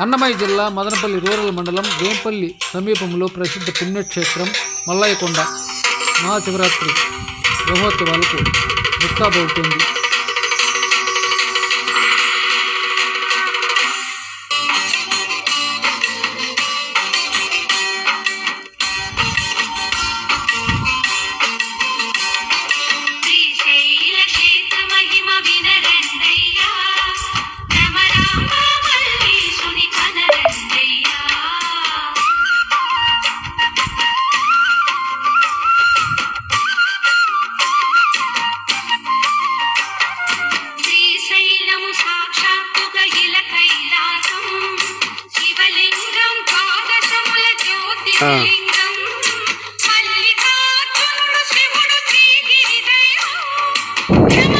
అన్నమయ్య జిల్లా మదనపల్లి రూరల్ మండలం వేంపల్లి సమీపంలో ప్రసిద్ధ పుణ్యక్షేత్రం మల్లయ్యకొండ మహాశివరాత్రి బ్రహ్మోత్సవాలకు ముస్తాబవుతుంది శ్రీశైల క్షేత్ర మహిమ వినరండయ్యా శివుడు శ్రీ గిరి దయో క్షమ